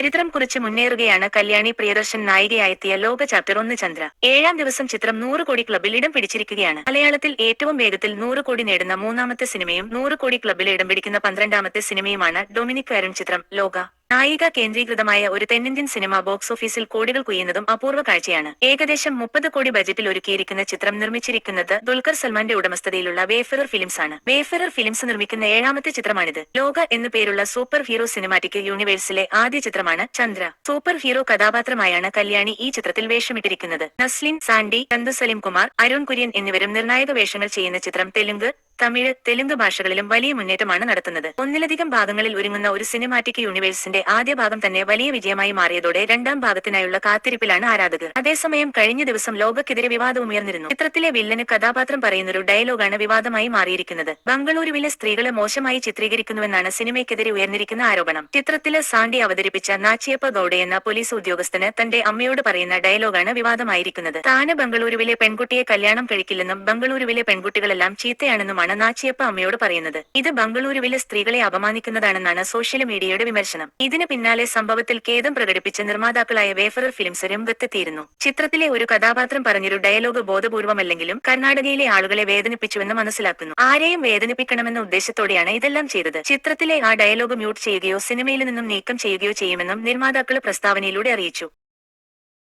ചരിത്രം കുറിച്ച് മുന്നേറുകയാണ് കല്യാണി പ്രിയദർശൻ നായികയായെത്തിയ ലോക ചാപ്റ്റർ ഒന്ന് ചന്ദ്ര ഏഴാം ദിവസം ചിത്രം നൂറ് കോടി ക്ലബിൽ ഇടം പിടിച്ചിരിക്കുകയാണ്. മലയാളത്തിൽ ഏറ്റവും വേഗത്തിൽ നൂറ് കോടി നേടുന്ന മൂന്നാമത്തെ സിനിമയും നൂറ് കോടി ക്ലബിൽ ഇടം പിടിക്കുന്ന പന്ത്രണ്ടാമത്തെ സിനിമയുമാണ് ഡൊമിനിക് വരുൺ ചിത്രം ലോക. നായിക കേന്ദ്രീകൃതമായ ഒരു തെന്നിന്ത്യൻ സിനിമ ബോക്സ് ഓഫീസിൽ കോടികൾ കുയ്യുന്നതും അപൂർവ കാഴ്ചയാണ്. ഏകദേശം മുപ്പത് കോടി ബജറ്റിൽ ഒരുക്കിയിരിക്കുന്ന ചിത്രം നിർമ്മിച്ചിരിക്കുന്നത് ദുൽഖർ സൽമാന്റെ ഉടമസ്ഥതയിലുള്ള വേഫറർ ഫിലിംസ് ആണ്. വേഫറർ ഫിലിംസ് നിർമ്മിക്കുന്ന ഏഴാമത്തെ ചിത്രമാണിത്. ലോക എന്നു പേരുള്ള സൂപ്പർ ഹീറോ സിനിമാറ്റിക് യൂണിവേഴ്സിലെ ആദ്യ ചിത്രമാണ് ചന്ദ്ര. സൂപ്പർ ഹീറോ കഥാപാത്രമായാണ് കല്യാണി ഈ ചിത്രത്തിൽ വേഷമിട്ടിരിക്കുന്നത്. നസ്ലിൻ സാൻഡി ചന്തു സലിം കുമാർ അരുൺ കുര്യൻ എന്നിവരും നിർണായക വേഷങ്ങൾ ചെയ്യുന്ന ചിത്രം തെലുങ്ക് തമിഴ് തെലുങ്ക് ഭാഷകളിലും വലിയ മുന്നേറ്റമാണ് നടത്തുന്നത്. ഒന്നിലധികം ഭാഗങ്ങളിൽ ഒരുങ്ങുന്ന ഒരു സിനിമാറ്റിക് യൂണിവേഴ്സിന്റെ ആദ്യ ഭാഗം തന്നെ വലിയ വിജയമായി മാറിയതോടെ രണ്ടാം ഭാഗത്തിനായുള്ള കാത്തിരിപ്പിലാണ് ആരാധകർ. അതേസമയം കഴിഞ്ഞ ദിവസം ലോകക്കെതിരെ വിവാദം ഉയർന്നിരുന്നു. ചിത്രത്തിലെ വില്ലന് കഥാപാത്രം പറയുന്നൊരു ഡയലോഗാണ് വിവാദമായി മാറിയിരിക്കുന്നത്. ബംഗളൂരുവിലെ സ്ത്രീകളെ മോശമായി ചിത്രീകരിക്കുന്നുവെന്നാണ് സിനിമയ്ക്കെതിരെ ഉയർന്നിരിക്കുന്ന ആരോപണം. ചിത്രത്തിൽ സാണ്ടി അവതരിപ്പിച്ച നാച്ചിയപ്പ ഗൌഡ എന്ന പോലീസ് ഉദ്യോഗസ്ഥന് തന്റെ അമ്മയോട് പറയുന്ന ഡയലോഗാണ് വിവാദമായിരിക്കുന്നത്. താന് ബംഗളൂരുവിലെ പെൺകുട്ടിയെ കല്യാണം കഴിക്കില്ലെന്നും ബംഗളൂരുവിലെ പെൺകുട്ടികളെല്ലാം ചീത്തയാണെന്നുമാണ് നാച്ചിയപ്പ അമ്മയോട് പറയുന്നത്. ഇത് ബംഗളൂരുവിലെ സ്ത്രീകളെ അപമാനിക്കുന്നതാണെന്നാണ് സോഷ്യൽ മീഡിയയുടെ വിമർശനം. ഇതിന് പിന്നാലെ സംഭവത്തിൽ ഖേദം പ്രകടിപ്പിച്ച നിർമ്മാതാക്കളായ വേഫറർ ഫിലിംസ് രംഗത്തെത്തിയിരുന്നു. ചിത്രത്തിലെ ഒരു കഥാപാത്രം പറഞ്ഞൊരു ഡയലോഗ് ബോധപൂർവമല്ലെങ്കിലും കർണാടകയിലെ ആളുകളെ വേദനിപ്പിച്ചുവെന്ന് മനസ്സിലാക്കുന്നു. ആരെയും വേദനിപ്പിക്കണമെന്ന ഉദ്ദേശത്തോടെയാണ് ഇതെല്ലാം ചെയ്തത്. ചിത്രത്തിലെ ആ ഡയലോഗ് മ്യൂട്ട് ചെയ്യുകയോ സിനിമയിൽ നിന്നും നീക്കം ചെയ്യുകയോ ചെയ്യുമെന്നും നിർമ്മാതാക്കൾ പ്രസ്താവനയിലൂടെ അറിയിച്ചു.